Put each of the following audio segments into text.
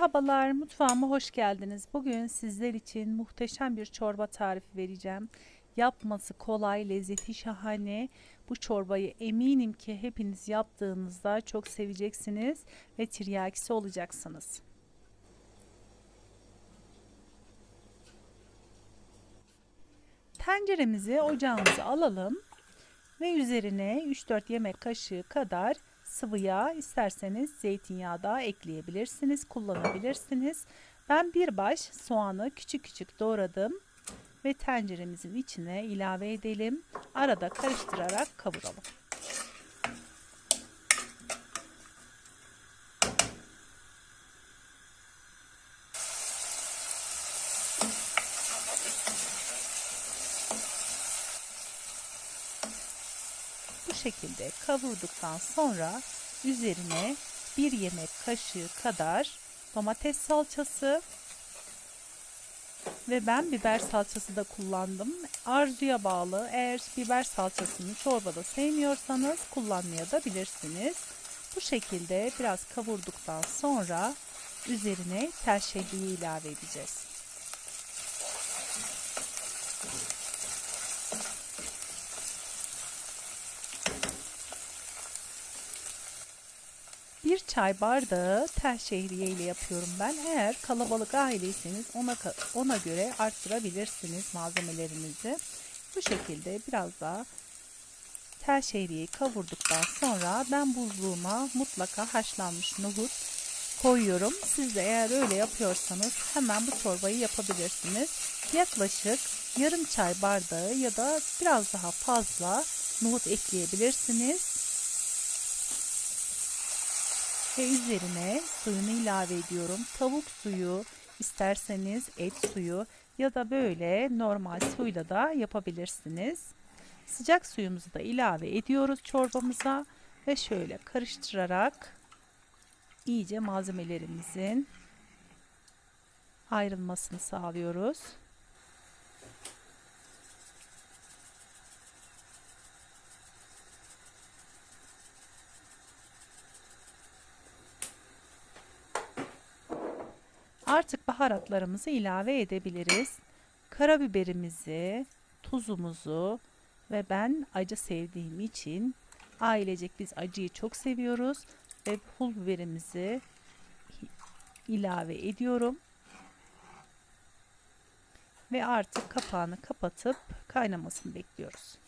Merhabalar, mutfağıma hoş geldiniz. Bugün sizler için muhteşem bir çorba tarifi vereceğim. Yapması kolay, lezzeti şahane. Bu çorbayı eminim ki hepiniz yaptığınızda çok seveceksiniz ve tiryakisi olacaksınız. Tenceremizi ocağımıza alalım ve üzerine 3-4 yemek kaşığı kadar sıvı yağ isterseniz zeytinyağı da ekleyebilirsiniz, kullanabilirsiniz. Ben bir baş soğanı küçük küçük doğradım ve tenceremizin içine ilave edelim. Arada karıştırarak kavuralım. Şekilde kavurduktan sonra üzerine bir yemek kaşığı kadar domates salçası ve ben biber salçası da kullandım. Arzuya bağlı. Eğer biber salçasını çorbada sevmiyorsanız kullanmaya da bilirsiniz. Bu şekilde biraz kavurduktan sonra üzerine tel şehriye ilave edeceğiz. Bir çay bardağı tel şehriye ile yapıyorum ben. Eğer kalabalık aileyseniz ona, ona göre arttırabilirsiniz malzemelerinizi. Bu şekilde biraz daha tel şehriyeyi kavurduktan sonra ben buzluğuma mutlaka haşlanmış nohut koyuyorum. Siz de eğer öyle yapıyorsanız hemen bu çorbayı yapabilirsiniz. Yaklaşık yarım çay bardağı ya da biraz daha fazla nohut ekleyebilirsiniz ve üzerine suyunu ilave ediyorum. Tavuk suyu isterseniz et suyu ya da böyle normal suyla da yapabilirsiniz. Sıcak suyumuzu da ilave ediyoruz çorbamıza ve şöyle karıştırarak iyice malzemelerimizin ayrılmasını sağlıyoruz. Artık baharatlarımızı ilave edebiliriz. Karabiberimizi, tuzumuzu ve ben acı sevdiğim için ailecek biz acıyı çok seviyoruz ve pul biberimizi ilave ediyorum. Ve artık kapağını kapatıp kaynamasını bekliyoruz.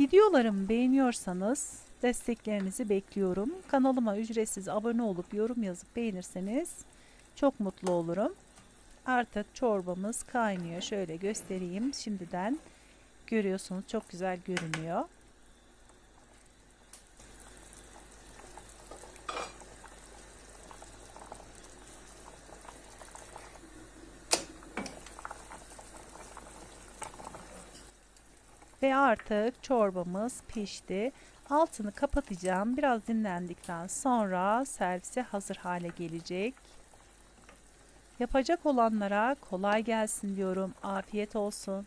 Videolarımı beğeniyorsanız desteklerinizi bekliyorum. Kanalıma ücretsiz abone olup yorum yazıp beğenirseniz çok mutlu olurum. Artık çorbamız kaynıyor. Şöyle göstereyim. Şimdiden görüyorsunuz çok güzel görünüyor. Ve artık çorbamız pişti. Altını kapatacağım. Biraz dinlendikten sonra servise hazır hale gelecek. Yapacak olanlara kolay gelsin diyorum. Afiyet olsun.